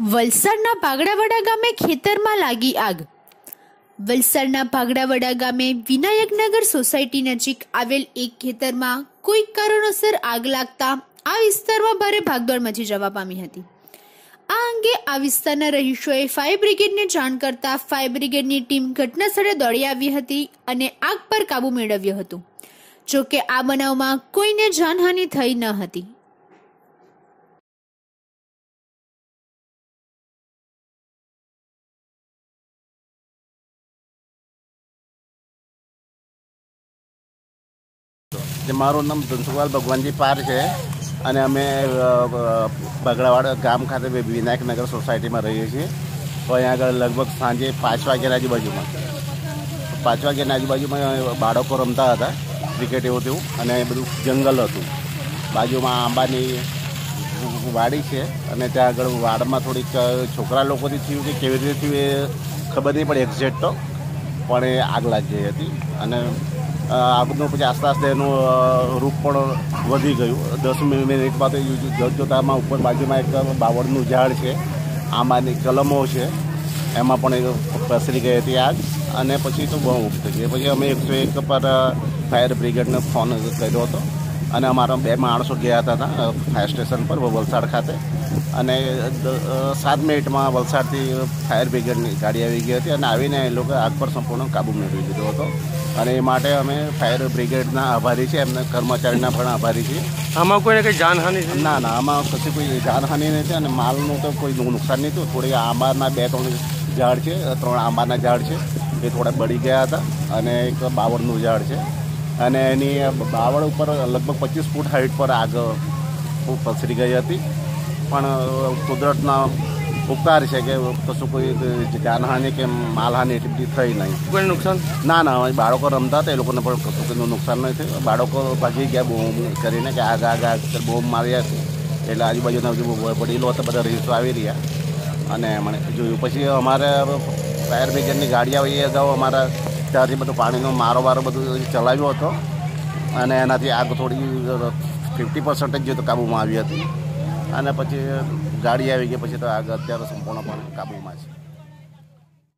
વલસાડના ભાગડાવાડા ગામે ખેતરમાં લાગી આગ. વલસાડના ભાગડાવાડા ગામે વિનાયકનગર સોસાયટી નજીક આવેલ એક ખેતરમાં કોઈ કારણોસર આગ લાગતા આ વિસ્તારમાં ભારે ભાગદોડ મચી જવા પામી હતી. આ અંગે આ વિસ્તારના રહીશોએ ફાયર બ્રિગેડને જાણ કરતા ફાયર બ્રિગેડની ટીમ ઘટના સ્થળે દોડી આવી હતી અને આગ પર કાબુ મેળવ્યો હતો. જો કે આ બનાવમાં કોઈને જાનહાનિ થઈ ન હતી. મારું નામ ધનસુખલાલ ભગવાનજી પાર છે અને અમે બગડાવાડ ગામ ખાતે વિનાયકનગર સોસાયટીમાં રહીએ છીએ. તો અહીંયા આગળ લગભગ સાંજે પાંચ વાગ્યાના આજુબાજુમાં. પાંચ વાગ્યાના આજુબાજુમાં બાળકો રમતા હતા, ક્રિકેટ એવું તેવું, અને બધું જંગલ હતું. બાજુમાં આંબાની વાડી છે, અને ત્યાં આગળ વાડમાં થોડીક છોકરા લોકોથી થયું કે કેવી રીતે થયું એ ખબર નહીં પડી એક્ઝેક્ટ તો. પણ એ આગ લાગી હતી. અને આગનું પછી આસ્તે આસ્તે એનું રૂપ પણ વધી ગયું. દસ મિનિટ બાદ જોતામાં ઉપર બાજુમાં એક બાવળનું ઝાડ છે. આંબાની કલમો છે. એમાં પણ એ પ્રસરી ગઈ હતી આગ. અને પછી તો બહુ થઈ ગઈ. પછી અમે એકસો એક પર ફાયર બ્રિગેડને ફોન કર્યો હતો. અને અમારા બે માણસો ગયા હતા ફાયર સ્ટેશન પર, વલસાડ ખાતે. અને સાત મિનિટમાં વલસાડથી ફાયર બ્રિગેડની ગાડી આવી ગઈ હતી અને આવીને એ લોકો આગ પર સંપૂર્ણ કાબુ મેળવી દીધો હતો. અને એ માટે અમે ફાયર બ્રિગેડના આભારી છીએ એમના કર્મચારીના પણ આભારી છીએ. આમાં કોઈને કંઈ જાનહાનિ ના ના આમાં કશી કોઈ જાનહાનિ નથી અને માલનું તો કોઈ નુકસાન નહીં થયું. થોડી આંબાના બે ત્રણ ઝાડ છે ત્રણ આંબાના ઝાડ છે એ થોડા બળી ગયા હતા અને એક બાવળનું ઝાડ છે. અને એની બાવળ ઉપર લગભગ પચીસ ફૂટ હાઇટ પર આગ પસરી ગઈ હતી. પણ કુદરતના ઉપકાર છે કે કશું કોઈ જાનહાનિ કે માલહાનિ એટલી બધી થઈ નહીં. કોઈ નુકસાન? ના ના બાળકો રમતા હતા એ લોકોને પણ કશું કોઈનું નુકસાન નહીં થયું. બાળકો ભાગી ગયા બોમ કરીને કે આગ આગ આગ કરીને બોમ માર્યા એટલે આજુબાજુના જે વડીલો હતા બધા રહીશો આવી રહ્યા. અને મને જોયું. પછી અમારે ફાયર બ્રિગેડની ગાડી આવી એ અગાઉ અમારા ત્યાંથી બધું પાણીનો મારો બારો બધું ચલાવ્યો હતો. અને એનાથી આગ થોડી ફિફ્ટી પર્સન્ટેજ જેવું તો કાબૂમાં આવી હતી. અને પછી ગાડી આવી ગઈ પછી તો આગળ અત્યારે સંપૂર્ણપણે કાબૂમાં છે.